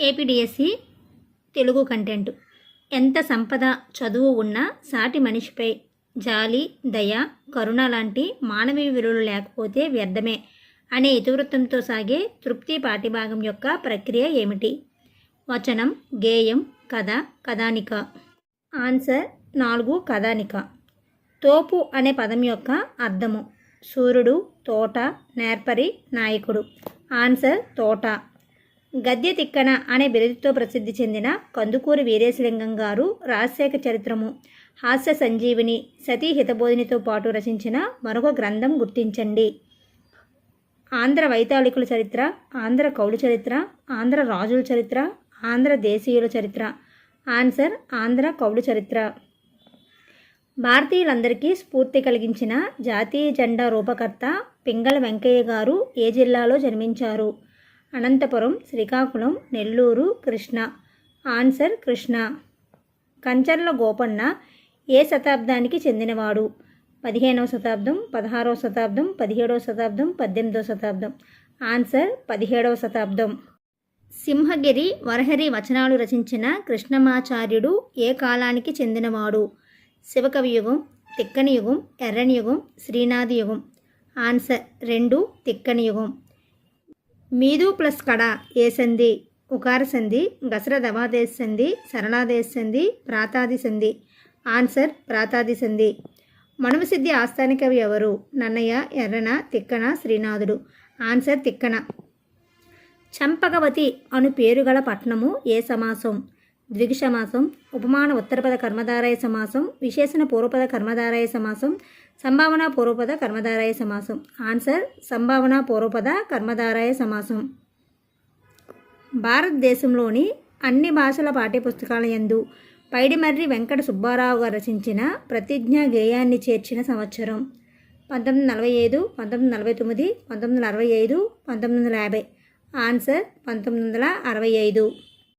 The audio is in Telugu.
ఏపీడిఎస్సి తెలుగు కంటెంట్ ఎంత సంపద చదువు ఉన్నా సాటి మనిషిపై జాలి దయ కరుణ లాంటి మానవీయ విలువలు లేకపోతే వ్యర్థమే అనే ఇతివృత్తంతో సాగే తృప్తి పాఠ్యభాగం యొక్క ప్రక్రియ ఏమిటి? వచనం గేయం కథ కథానిక. ఆన్సర్ నాలుగు కథానిక. తోపు అనే పదం యొక్క అర్థము. సూర్యుడు తోట నేర్పరి నాయకుడు. ఆన్సర్ తోట. గద్య తిక్కన అనే బిరుదుతో ప్రసిద్ధి చెందిన కందుకూరి వీరేశలింగం గారు రాజశేఖ చరిత్రము. హాస్య సంజీవిని సతీ హితబోధినితో పాటు రచించిన మరొక గ్రంథం గుర్తించండి. ఆంధ్ర వైతాళికుల చరిత్ర ఆంధ్ర కౌలు చరిత్ర ఆంధ్ర రాజుల చరిత్ర ఆంధ్ర దేశీయుల చరిత్ర. ఆన్సర్ ఆంధ్ర కౌలు చరిత్ర. భారతీయులందరికీ స్ఫూర్తి కలిగించిన జాతీయ జెండా రూపకర్త పింగళ వెంకయ్య గారు ఏ జిల్లాలో జన్మించారు? అనంతపురం శ్రీకాకుళం నెల్లూరు కృష్ణ. ఆన్సర్ కృష్ణ. కంచర్ల గోపన్న ఏ శతాబ్దానికి చెందినవాడు? పదిహేనవ శతాబ్దం పదహారవ శతాబ్దం పదిహేడవ శతాబ్దం పద్దెనిమిదవ శతాబ్దం. ఆన్సర్ పదిహేడవ శతాబ్దం. సింహగిరి వరహరి వచనాలు రచించిన కృష్ణమాచార్యుడు ఏ కాలానికి చెందినవాడు? శివకవి యుగం తిక్కని యుగం ఎర్రని యుగం యుగం. ఆన్సర్ రెండు తిక్కని యుగం. మీదు ప్లస్ కడ ఏ సంధి? ఉకార గసర దవాదేసంది సంధి సరళాదేశ ఆన్సర్ ప్రాతాది సంధి. మనుమసిద్ధి ఆస్థాన కవి ఎవరు? నన్నయ్య ఎర్రన తిక్కన శ్రీనాథుడు. ఆన్సర్ తిక్కన. చంపకవతి అను పేరు గల పట్నము ఏ సమాసం? ద్విగు సమాసం ఉపమాన ఉత్తరపద కర్మధారాయ సమాసం విశేషణ పూర్వపద కర్మధారాయ సమాసం సంభావన పూర్వపద కర్మధారాయ సమాసం. ఆన్సర్ సంభావన పూర్వపద కర్మధారాయ సమాసం. భారతదేశంలోని అన్ని భాషల పాఠ్యపుస్తకాల యందు పైడిమర్రి వెంకట సుబ్బారావు గారు రచించిన ప్రతిజ్ఞ గేయాన్ని చేర్చిన సంవత్సరం. పంతొమ్మిది నలభై ఐదు పంతొమ్మిది నలభై తొమ్మిది పంతొమ్మిది వందల అరవై ఐదు పంతొమ్మిది వందల యాభై. ఆన్సర్ పంతొమ్మిది వందల అరవై ఐదు.